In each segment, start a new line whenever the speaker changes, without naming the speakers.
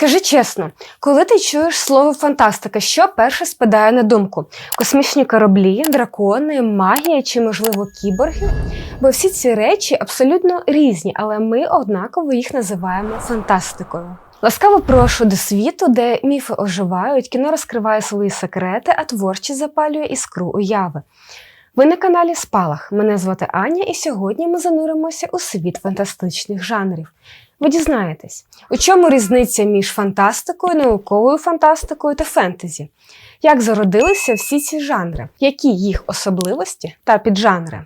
Скажи чесно, коли ти чуєш слово фантастика, що перше спадає на думку? Космічні кораблі, дракони, магія чи, можливо, кіборги? Бо всі ці речі абсолютно різні, але ми однаково їх називаємо фантастикою. Ласкаво прошу до світу, де міфи оживають, кіно розкриває свої секрети, а творчість запалює іскру уяви. Ви на каналі Спалах. Мене звати Аня, і сьогодні ми зануримося у світ фантастичних жанрів. Ви дізнаєтесь, у чому різниця між фантастикою, науковою фантастикою та фентезі? Як зародилися всі ці жанри, які їх особливості та піджанри?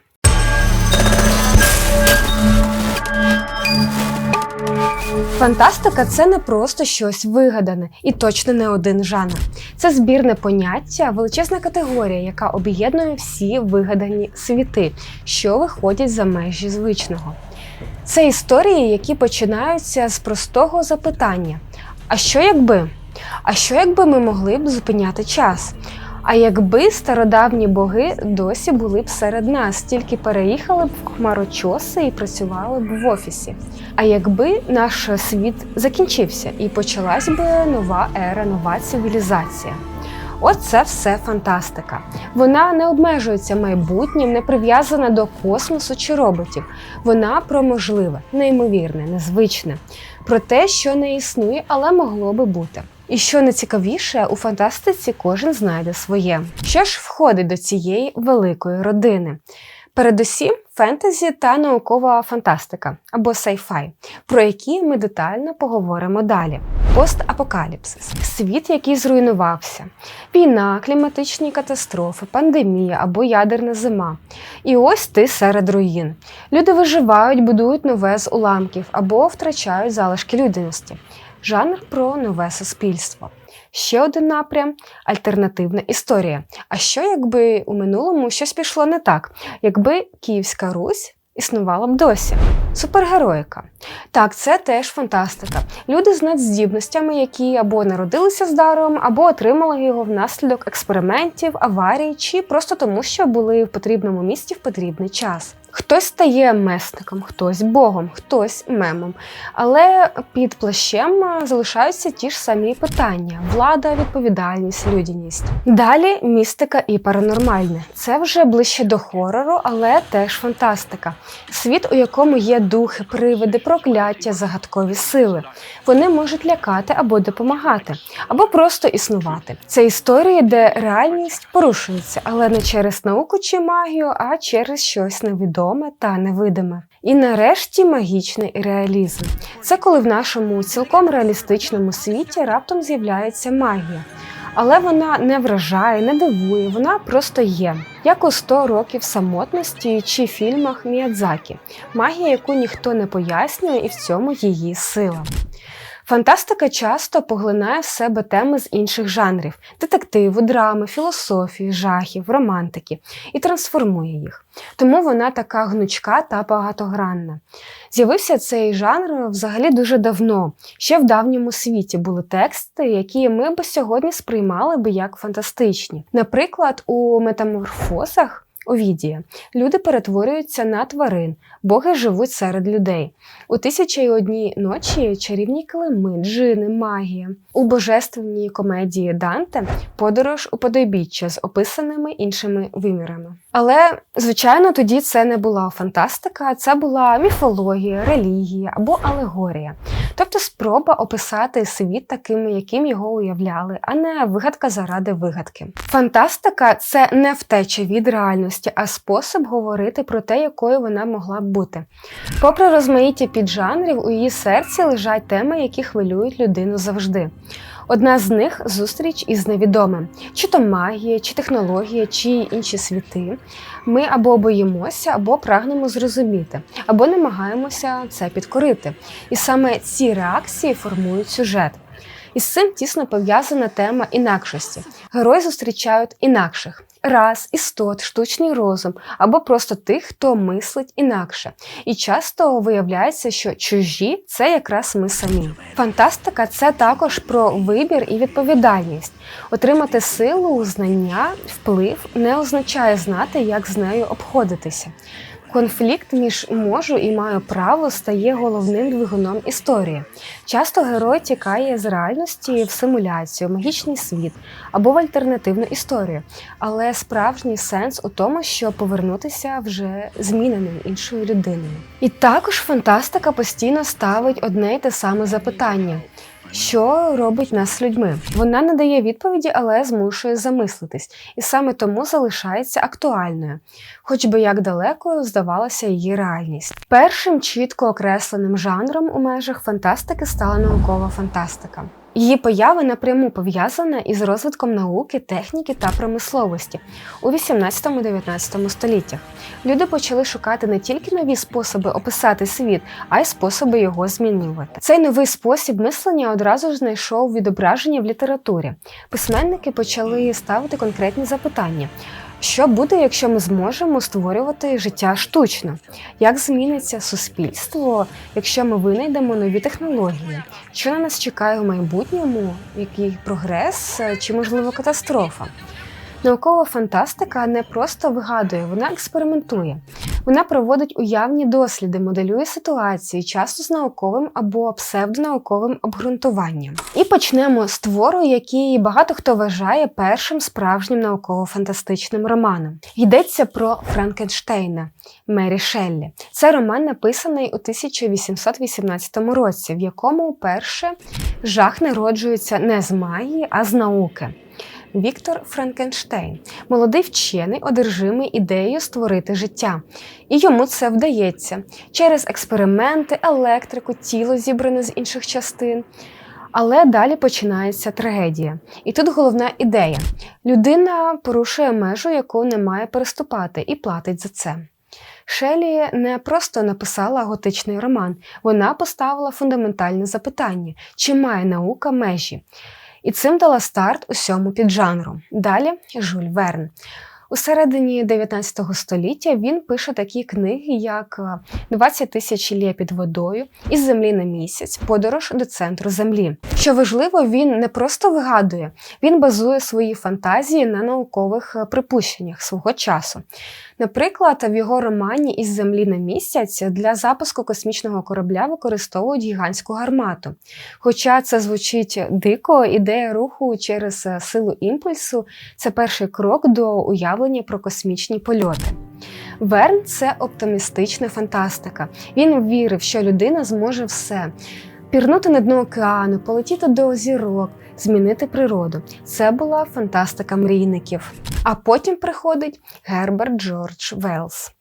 Фантастика це не просто щось вигадане і точно не один жанр. Це збірне поняття, величезна категорія, яка об'єднує всі вигадані світи, що виходять за межі звичного. Це історії, які починаються з простого запитання: а що якби? А що якби ми могли б зупиняти час? А якби стародавні боги досі були б серед нас, тільки переїхали б в хмарочоси і працювали б в офісі. А якби наш світ закінчився і почалась би нова ера, нова цивілізація. От це все фантастика. Вона не обмежується майбутнім, не прив'язана до космосу чи роботів. Вона про можливе, неймовірне, незвичне, про те, що не існує, але могло би бути. І що найцікавіше, у фантастиці кожен знайде своє. Що ж входить до цієї великої родини? Передусім, фентезі та наукова фантастика або sci-fi, про які ми детально поговоримо далі. Постапокаліпсис світ, який зруйнувався, війна, кліматичні катастрофи, пандемія або ядерна зима. І ось ти серед руїн. Люди виживають, будують нове з уламків або втрачають залишки людяності. Жанр про нове суспільство. Ще один напрям альтернативна історія. А що, якби у минулому щось пішло не так, якби Київська Русь існувала б досі? Супергероїка. Так, це теж фантастика. Люди з надздібностями, які або народилися з даром, або отримали його внаслідок експериментів, аварій, чи просто тому, що були в потрібному місці в потрібний час. Хтось стає месником, хтось богом, хтось мемом. Але під плащем залишаються ті ж самі питання: влада, відповідальність, людяність. Далі містика і паранормальне. Це вже ближче до хорору, але теж фантастика. Світ, у якому є духи, привиди, прокляття, загадкові сили. Вони можуть лякати або допомагати, або просто існувати. Це історії, де реальність порушується, але не через науку чи магію, а через щось невідоме та невидиме. І нарешті магічний реалізм. Це коли в нашому цілком реалістичному світі раптом з'являється магія. Але вона не вражає, не дивує, вона просто є. Як у 100 років самотності чи фільмах Міядзакі. Магія, яку ніхто не пояснює, і в цьому її сила. Фантастика часто поглинає в себе теми з інших жанрів детективу, драми, філософії, жахів, романтики і трансформує їх. Тому вона така гнучка та багатогранна. З'явився цей жанр взагалі дуже давно. Ще в давньому світі були тексти, які ми б сьогодні сприймали би як фантастичні. Наприклад, у метаморфозах. Овідія. Люди перетворюються на тварин, боги живуть серед людей. У тисяча й одній ночі чарівні килими, джини, магія. У божественній комедії Данте подорож у подойбіччя з описаними іншими вимірами. Але, звичайно, тоді це не була фантастика, це була міфологія, релігія або алегорія. Тобто спроба описати світ таким, яким його уявляли, а не вигадка заради вигадки. Фантастика це не втеча від реальності, а спосіб говорити про те, якою вона могла б бути. Попри розмаїття піджанрів, у її серці лежать теми, які хвилюють людину завжди. Одна з них зустріч із невідомим, чи то магія, чи технологія, чи інші світи. Ми або боїмося, або прагнемо зрозуміти, або намагаємося це підкорити. І саме ці реакції формують сюжет. Із цим тісно пов'язана тема інакшості. Герої зустрічають інакших рас, істот, штучний розум або просто тих, хто мислить інакше. І часто виявляється, що чужі це якраз ми самі. Фантастика це також про вибір і відповідальність. Отримати силу, знання, вплив не означає знати, як з нею обходитися. Конфлікт між можу і маю право стає головним двигуном історії. Часто герой тікає з реальності в симуляцію, магічний світ або в альтернативну історію. Але справжній сенс у тому, щоб повернутися вже зміненим іншою людиною. І також фантастика постійно ставить одне й те саме запитання. Що робить нас людьми? Вона не дає відповіді, але змушує замислитись, і саме тому залишається актуальною, хоч би як далекою здавалася її реальність. Першим чітко окресленим жанром у межах фантастики стала наукова фантастика. Її поява напряму пов'язана із розвитком науки, техніки та промисловості у 18-19 століттях. Люди почали шукати не тільки нові способи описати світ, а й способи його змінювати. Цей новий спосіб мислення одразу ж знайшов відображення в літературі. Письменники почали ставити конкретні запитання. Що буде, якщо ми зможемо створювати життя штучно? Як зміниться суспільство, якщо ми винайдемо нові технології? Що на нас чекає в майбутньому? Який прогрес чи можливо катастрофа? Наукова фантастика не просто вигадує, вона експериментує. Вона проводить уявні досліди, моделює ситуації, часто з науковим або псевдонауковим обґрунтуванням. І почнемо з твору, який багато хто вважає першим справжнім науково-фантастичним романом. Йдеться про Франкенштейна Мері Шеллі. Це роман написаний у 1818 році, в якому перше жах народжується не з магії, а з науки. Віктор Франкенштейн, молодий вчений, одержимий ідеєю створити життя. І йому це вдається через експерименти, електрику, тіло зібране з інших частин. Але далі починається трагедія. І тут головна ідея: людина порушує межу, яку не має переступати, і платить за це. Шелі не просто написала готичний роман, вона поставила фундаментальне запитання: чи має наука межі? І цим дала старт усьому піджанру. Далі Жюль Верн. У середині 19 століття він пише такі книги, як «20 тисяч лє під водою із землі на місяць, подорож до центру землі. Що важливо, він не просто вигадує, він базує свої фантазії на наукових припущеннях свого часу. Наприклад, в його романі Із землі на місяць для запуску космічного корабля використовують гігантську гармату. Хоча це звучить дико, ідея руху через силу імпульсу це перший крок до уявлення про космічні польоти. Верн це оптимістична фантастика. Він вірив, що людина зможе все. Пірнути на дно океану, полетіти до зірок, змінити природу. Це була фантастика мрійників. А потім приходить Герберт Джордж Велс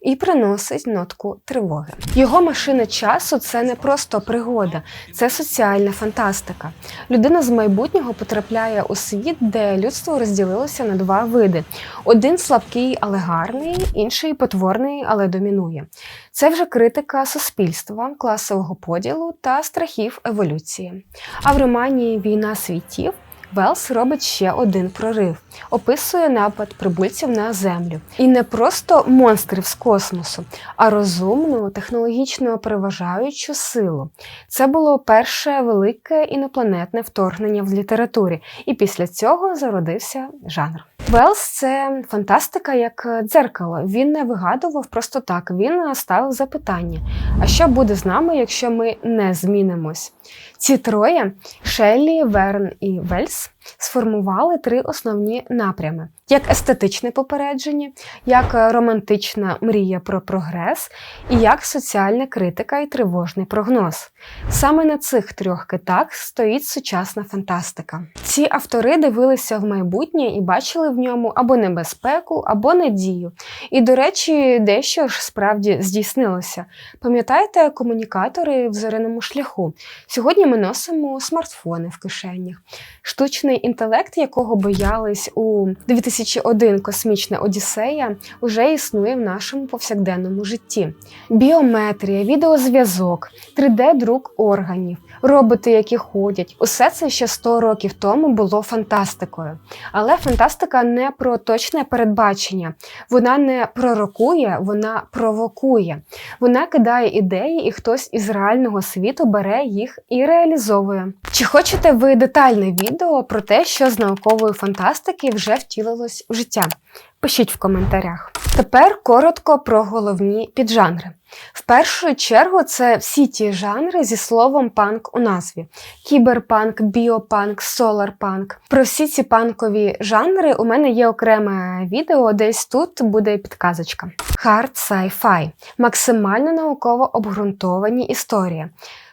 і приносить нотку тривоги. Його машина часу це не просто пригода, це соціальна фантастика. Людина з майбутнього потрапляє у світ, де людство розділилося на два види: один слабкий, але гарний, інший потворний, але домінує. Це вже критика суспільства, класового поділу та страхів еволюції. А в романі Війна світів. Велс робить ще один прорив, описує напад прибульців на землю. І не просто монстрів з космосу, а розумну, технологічно переважаючу силу. Це було перше велике інопланетне вторгнення в літературі, і після цього зародився жанр. Велс це фантастика як дзеркало. Він не вигадував просто так. Він ставив запитання: а що буде з нами, якщо ми не змінимось? Ці троє Шеллі, Верн і Вельс сформували три основні напрями: як естетичне попередження, як романтична мрія про прогрес і як соціальна критика і тривожний прогноз. Саме на цих трьох китах стоїть сучасна фантастика. Ці автори дивилися в майбутнє і бачили в ньому або небезпеку, або надію. І, до речі, дещо ж справді здійснилося. Пам'ятаєте комунікатори в зоряному шляху? Сьогодні ми носимо смартфони в кишенях. Штучний інтелект, якого боялись у 2001 космічна Одіссея, уже існує в нашому повсякденному житті. Біометрія, відеозв'язок, 3D-друк органів, роботи, які ходять усе це ще 100 років тому було фантастикою. Але фантастика не про точне передбачення, вона не пророкує, вона провокує. Вона кидає ідеї, і хтось із реального світу бере їх і реалізовує. Чи хочете ви детальне відео про те, що з наукової фантастики вже втілилось в життя? Пишіть в коментарях. Тепер коротко про головні піджанри. В першу чергу це всі ті жанри зі словом панк у назві: кіберпанк, біопанк, соларпанк. Про всі ці панкові жанри у мене є окреме відео, десь тут буде підказочка. Hard sci-fi – максимально науково обґрунтовані історії.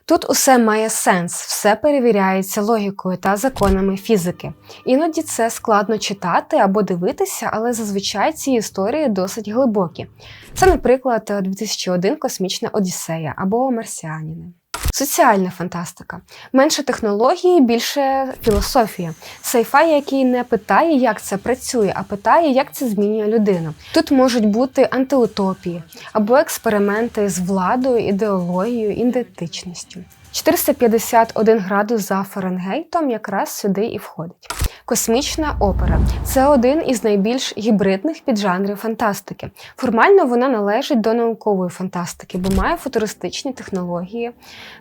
Тут усе має сенс, все перевіряється логікою та законами фізики. Іноді це складно читати або дивитися, але зазвичай ці історії досить глибокі. Це, наприклад, 2001 Космічна Одіссея або Марсіаніни. Соціальна фантастика. Менше технології, більше філософія. Сайфай, який не питає, як це працює, а питає, як це змінює людину. Тут можуть бути антиутопії або експерименти з владою, ідеологією, ідентичністю. 451 градус за Фаренгейтом якраз сюди і входить. Космічна опера це один із найбільш гібридних піджанрів фантастики. Формально вона належить до наукової фантастики, бо має футуристичні технології,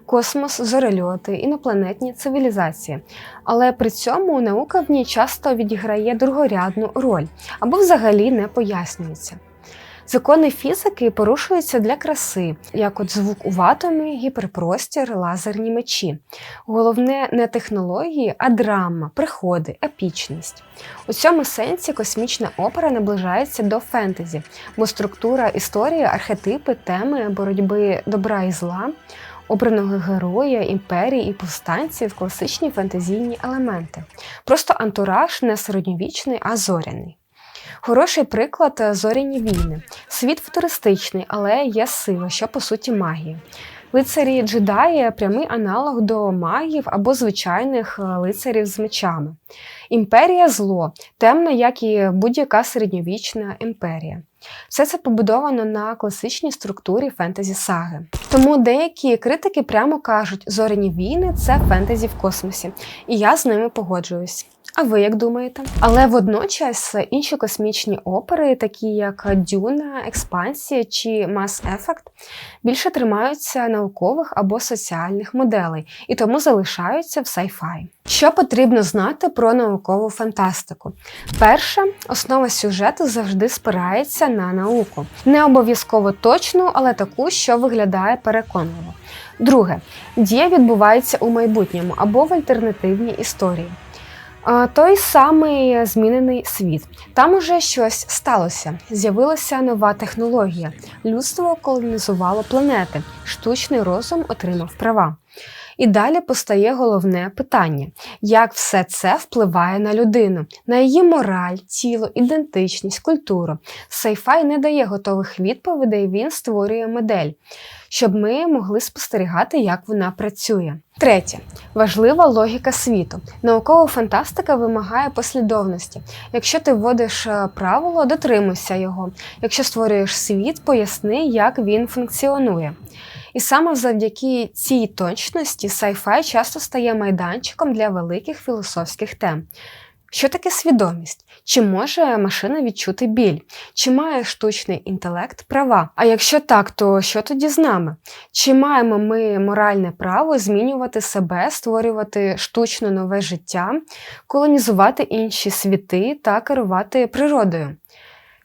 космос, зорельоти, інопланетні цивілізації. Але при цьому наука в ній часто відіграє другорядну роль або взагалі не пояснюється. Закони фізики порушуються для краси, як от звук у ватомі, гіперпростір, лазерні мечі. Головне не технології, а драма, приходи, епічність. У цьому сенсі космічна опера наближається до фентезі, бо структура історії, архетипи, теми боротьби добра і зла. Обраного героя, імперії і повстанців класичні фентезійні елементи. Просто антураж не середньовічний, а зоряний. Хороший приклад е, зоряні війни. Світ футуристичний, але є сила, що по суті магія. Лицарі джедаї прямий аналог до магів або звичайних е, лицарів з мечами. Імперія зло, темна, як і будь-яка середньовічна імперія. Все це побудовано на класичній структурі фентезі саги. Тому деякі критики прямо кажуть, зоряні війни це фентезі в космосі, і я з ними погоджуюсь. А ви як думаєте? Але водночас інші космічні опери, такі як Дюна, Експансія чи Mass Effect, більше тримаються наукових або соціальних моделей і тому залишаються в sci-fi. Що потрібно знати про наукову фантастику? Перше, основа сюжету завжди спирається на науку. Не обов'язково точну, але таку, що виглядає переконливо. Друге, дія відбувається у майбутньому або в альтернативній історії. Той самий змінений світ. Там уже щось сталося. З'явилася нова технологія. Людство колонізувало планети, штучний розум отримав права. І далі постає головне питання: як все це впливає на людину, на її мораль, тіло, ідентичність, культуру. Сайфай не дає готових відповідей, він створює модель, щоб ми могли спостерігати, як вона працює. Третє важлива логіка світу. Наукова фантастика вимагає послідовності. Якщо ти вводиш е, правило, дотримуйся його. Якщо створюєш світ, поясни, як він функціонує. І саме завдяки цій точності сайфай часто стає майданчиком для великих філософських тем. Що таке свідомість? Чи може машина відчути біль? Чи має штучний інтелект права? А якщо так, то що тоді з нами? Чи маємо ми моральне право змінювати себе, створювати штучно нове життя, колонізувати інші світи та керувати природою?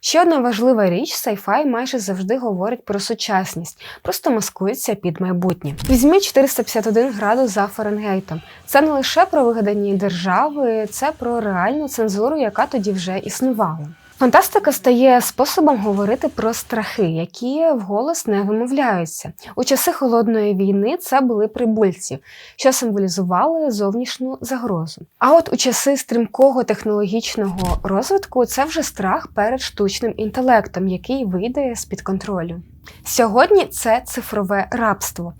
Ще одна важлива річ, сайфай майже завжди говорить про сучасність, просто маскується під майбутнє. Візьміть 451 градус за Фаренгейтом. Це не лише про вигадані держави, це про реальну цензуру, яка тоді вже існувала. Фантастика стає способом говорити про страхи, які вголос не вимовляються. У часи холодної війни це були прибульці, що символізували зовнішню загрозу. А от у часи стрімкого технологічного розвитку це вже страх перед штучним інтелектом, який вийде з під контролю. Сьогодні це цифрове рабство,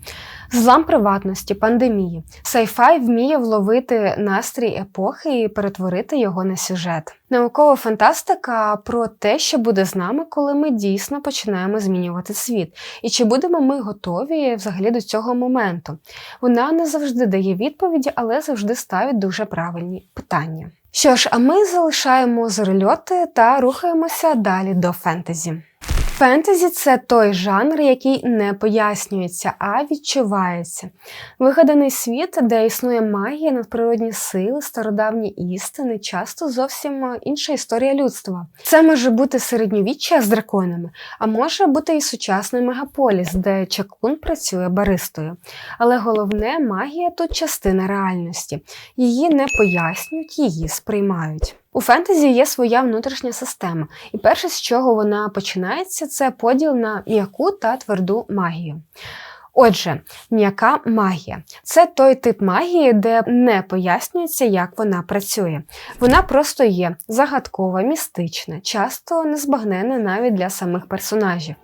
злам приватності, пандемії. Сайфай вміє вловити настрій епохи і перетворити його на сюжет. Наукова фантастика про те, що буде з нами, коли ми дійсно починаємо змінювати світ, і чи будемо ми готові взагалі до цього моменту. Вона не завжди дає відповіді, але завжди ставить дуже правильні питання. Що ж, а ми залишаємо зорельоти та рухаємося далі до фентезі. Фентезі це той жанр, який не пояснюється, а відчувається. Вигаданий світ, де існує магія, надприродні сили, стародавні істини, часто зовсім інша історія людства. Це може бути середньовіччя з драконами, а може бути і сучасний мегаполіс, де чаклун працює баристою. Але головне, магія тут частина реальності. Її не пояснюють, її сприймають. У фентезі є своя внутрішня система, і перше, з чого вона починається, це поділ на м'яку та тверду магію. Отже, м'яка магія це той тип магії, де не пояснюється, як вона працює. Вона просто є загадкова, містична, часто незбагненна навіть для самих персонажів.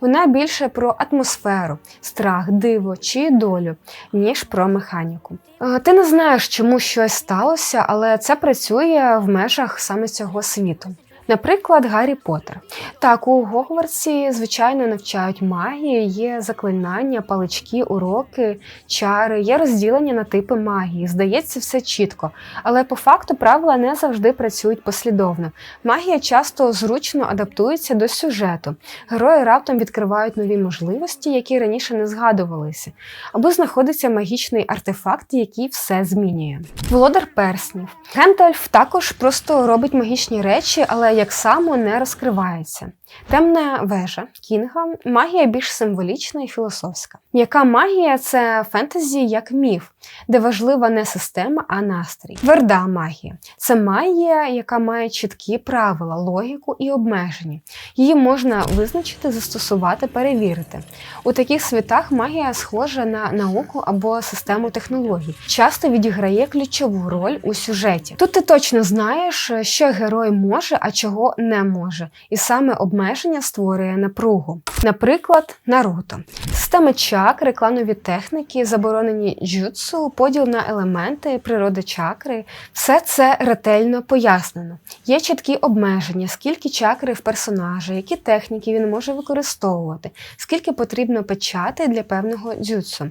Вона більше про атмосферу, страх, диво чи долю, ніж про механіку. Е, ти не знаєш, чому щось сталося, але це працює в межах саме цього світу. Наприклад, Гаррі Поттер. Так, у Гогвартсі, звичайно, навчають магії, є заклинання, палички, уроки, чари, є розділення на типи магії. Здається, все чітко. Але по факту правила не завжди працюють послідовно. Магія часто зручно адаптується до сюжету. Герої раптом відкривають нові можливості, які раніше не згадувалися, або знаходиться магічний артефакт, який все змінює. Володар перснів. Гендальф також просто робить магічні речі, але як само не розкривається. Темна вежа Кінга магія більш символічна і філософська. М'яка магія це фентезі як міф, де важлива не система, а настрій. Тверда магія це магія, яка має чіткі правила, логіку і обмеження. Її можна визначити, застосувати, перевірити. У таких світах магія схожа на науку або систему технологій, часто відіграє ключову роль у сюжеті. Тут ти точно знаєш, що герой може, а чого не може, і саме обмеження створює напругу. Наприклад, Наруто. Система чакри, кланові техніки, заборонені джутсу, поділ на елементи, природа чакри все це ретельно пояснено. Є чіткі обмеження, скільки чакри в персонажа, які техніки він може використовувати, скільки потрібно печати для певного джутсу.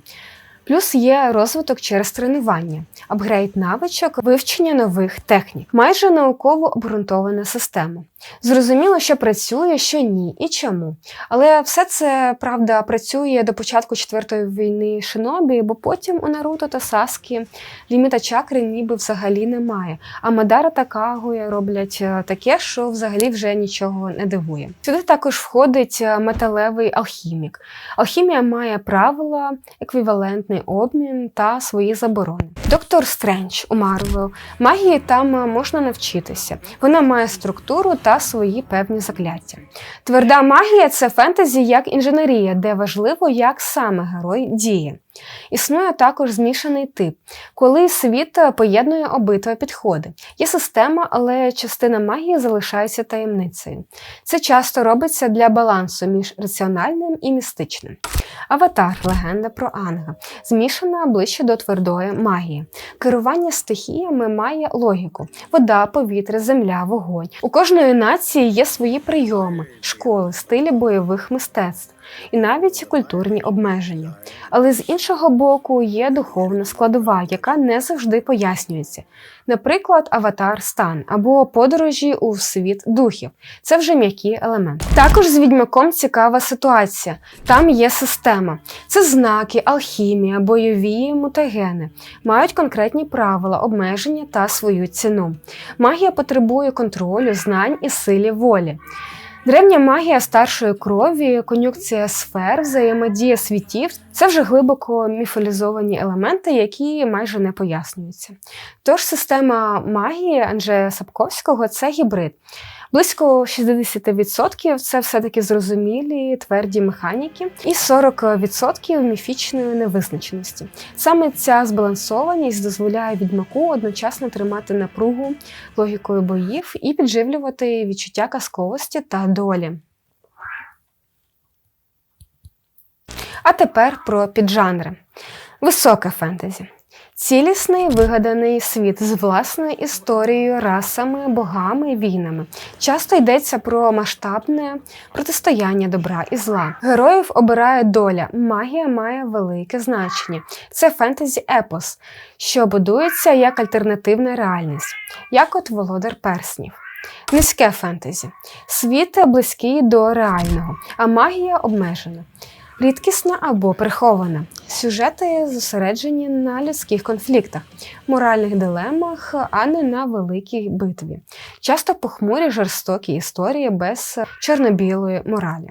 Плюс є розвиток через тренування, апгрейд навичок, вивчення нових технік, майже науково обґрунтована система. Зрозуміло, що працює, що ні і чому. Але все це правда працює до початку четвертої війни Шинобі, бо потім у Наруто та Саскі ліміта чакри ніби взагалі немає. А Мадара та Кагуя роблять е, таке, що взагалі вже нічого не дивує. Сюди також входить е, металевий алхімік. Алхімія має правила, еквівалентний обмін та свої заборони. Доктор Стрендж у Марвел. Магії там е, можна навчитися. Вона має структуру та свої певні закляття. Тверда магія це фентезі як інженерія, де важливо, як саме герой діє. Існує також змішаний тип, коли світ поєднує обидва підходи. Є система, але частина магії залишається таємницею. Це часто робиться для балансу між раціональним і містичним. Аватар легенда про Анга, змішана ближче до твердої магії. Керування стихіями має логіку: вода, повітря, земля, вогонь. У кожної нації є свої прийоми, школи, стилі бойових мистецтв і навіть культурні обмеження. Але з іншого боку є духовна складова, яка не завжди пояснюється. Наприклад, аватар стан або подорожі у світ духів це вже м'які елементи. Також з відьмаком цікава ситуація. Там є система. Це знаки, алхімія, бойові мутагени, мають конкретні правила, обмеження та свою ціну. Магія потребує контролю, знань і силі волі. Древня магія старшої крові, конюкція сфер, взаємодія світів це вже глибоко міфолізовані елементи, які майже не пояснюються. Тож система магії Анджея Сапковського це гібрид. Близько 60% це все-таки зрозумілі тверді механіки, і 40% міфічної невизначеності. Саме ця збалансованість дозволяє відьмаку одночасно тримати напругу логікою боїв і підживлювати відчуття казковості та долі. А тепер про піджанри. Високе фентезі. Цілісний вигаданий світ з власною історією, расами, богами, війнами. Часто йдеться про масштабне протистояння добра і зла. Героїв обирає доля, магія має велике значення. Це фентезі епос, що будується як альтернативна реальність, як от володар перснів. Низьке фентезі. Світ близький до реального, а магія обмежена. Рідкісна або прихована. Сюжети зосереджені на людських конфліктах, моральних дилемах, а не на великій битві. Часто похмурі жорстокі історії без чорно-білої моралі.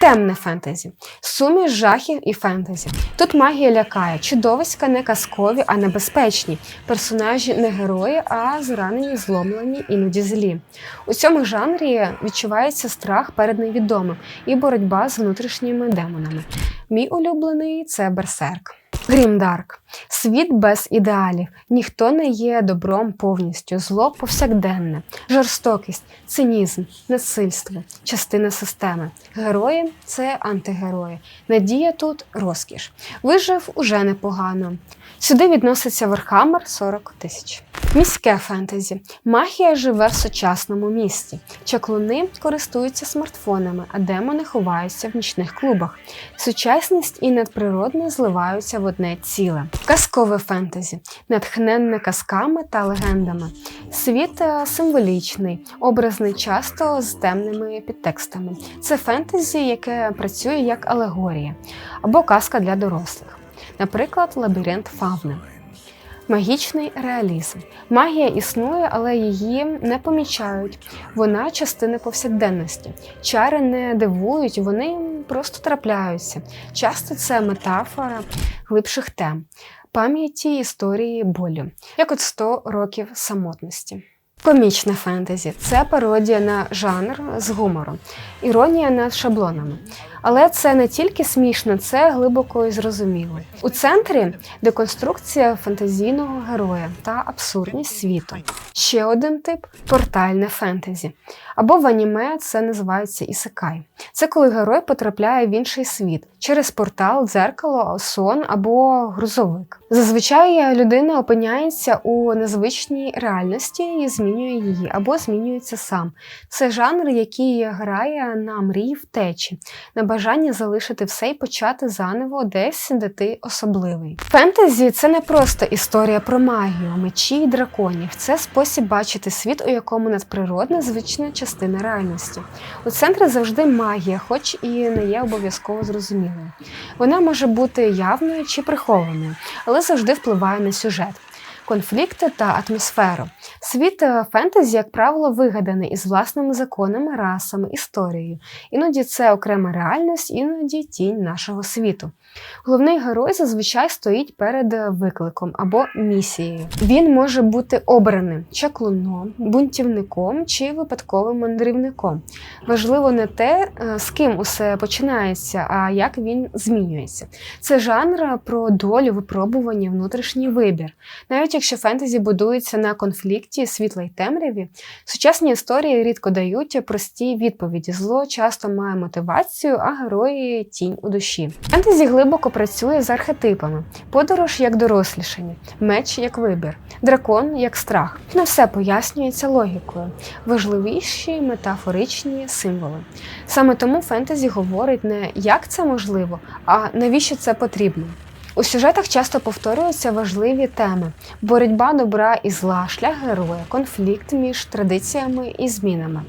Темне фентезі, суміш жахів і фентезі. Тут магія лякає, чудовиська не казкові, а небезпечні. Персонажі не герої, а зранені, зломлені, іноді злі. У цьому жанрі відчувається страх перед невідомим і боротьба з внутрішніми демонами. Мій улюблений це берсерк. Грімдарк світ без ідеалів. Ніхто не є добром повністю, зло повсякденне, жорстокість, цинізм, насильство, частина системи. Герої це антигерої. Надія тут розкіш. Вижив уже непогано. Сюди відноситься Вархаммер 40 тисяч. Міське фентезі. Магія живе в сучасному місті. Чаклуни користуються смартфонами, а демони ховаються в нічних клубах. Сучасність і надприродне зливаються в одне ціле. Казкове фентезі, натхненне казками та легендами. Світ е, символічний, образний, часто з темними підтекстами. Це фентезі, яке працює як алегорія або казка для дорослих. Наприклад, лабіринт фавни. Магічний реалізм. Магія існує, але її не помічають. Вона частина повсякденності. Чари не дивують, вони просто трапляються. Часто це метафора глибших тем, пам'яті історії болю, як от 100 років самотності. Комічне фентезі це пародія на жанр з гумором, іронія над шаблонами. Але це не тільки смішно, це глибоко і зрозуміло. У центрі деконструкція фантазійного героя та абсурдність світу. Ще один тип портальне фентезі. Або в аніме це називається ісекай. Це коли герой потрапляє в інший світ через портал, дзеркало, сон або грузовик. Зазвичай людина опиняється у незвичній реальності і змінює її, або змінюється сам. Це жанр, який грає на мрії втечі, на бажання залишити все і почати заново десь, де ти особливий. Фентезі це не просто історія про магію, мечі і драконів. Це спосіб бачити світ, у якому надприродна звична частина реальності. У центрі завжди магія, хоч і не є обов'язково зрозумілою. Вона може бути явною чи прихованою, але завжди впливає на сюжет. Конфлікти та атмосферу. Світ е, фентезі, як правило, вигаданий із власними законами, расами, історією. Іноді це окрема реальність, іноді тінь нашого світу. Головний герой зазвичай стоїть перед викликом або місією. Він може бути обраним чаклуном, бунтівником чи випадковим мандрівником. Важливо не те, е, з ким усе починається, а як він змінюється. Це жанр про долю, випробування, внутрішній вибір. Навіть якщо фентезі будується на конфлікті світла й темряві, сучасні історії рідко дають прості відповіді. Зло часто має мотивацію, а герої тінь у душі. Фентезі глибоко працює з архетипами, подорож як дорослішання, меч як вибір, дракон як страх. Не все пояснюється логікою, важливіші метафоричні символи. Саме тому фентезі говорить не як це можливо, а навіщо це потрібно. У сюжетах часто повторюються важливі теми: боротьба добра і зла, шлях героя, конфлікт між традиціями і змінами,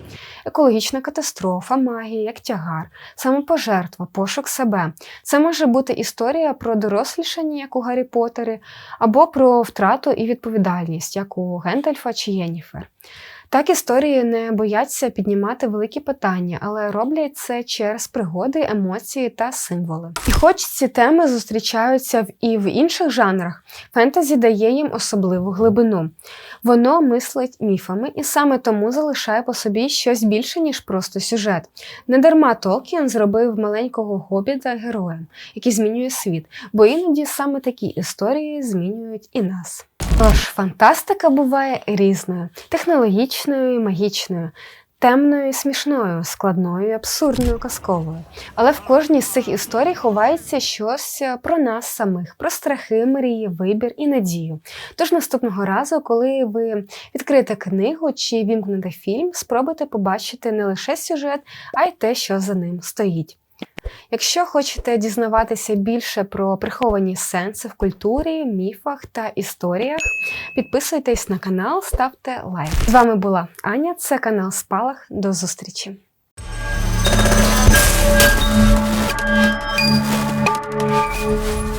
екологічна катастрофа, магія як тягар, самопожертва, пошук себе. Це може бути історія про дорослішання, як у Гаррі Поттері, або про втрату і відповідальність, як у Гендальфа чи Єніфер. Так історії не бояться піднімати великі питання, але роблять це через пригоди, емоції та символи. І хоч ці теми зустрічаються і в інших жанрах, фентезі дає їм особливу глибину. Воно мислить міфами і саме тому залишає по собі щось більше, ніж просто сюжет. Недарма Толкін зробив маленького гобіта героєм, який змінює світ, бо іноді саме такі історії змінюють і нас. Тож фантастика буває різною: технологічною, і магічною, темною, і смішною, складною, абсурдною, казковою. Але в кожній з цих історій ховається щось про нас самих, про страхи, мрії, вибір і надію. Тож наступного разу, коли ви відкрите книгу чи вімкнете фільм, спробуйте побачити не лише сюжет, а й те, що за ним стоїть. Якщо хочете дізнаватися більше про приховані сенси в культурі, міфах та історіях, підписуйтесь на канал, ставте лайк. З вами була Аня, це канал Спалах. До зустрічі! Thank you.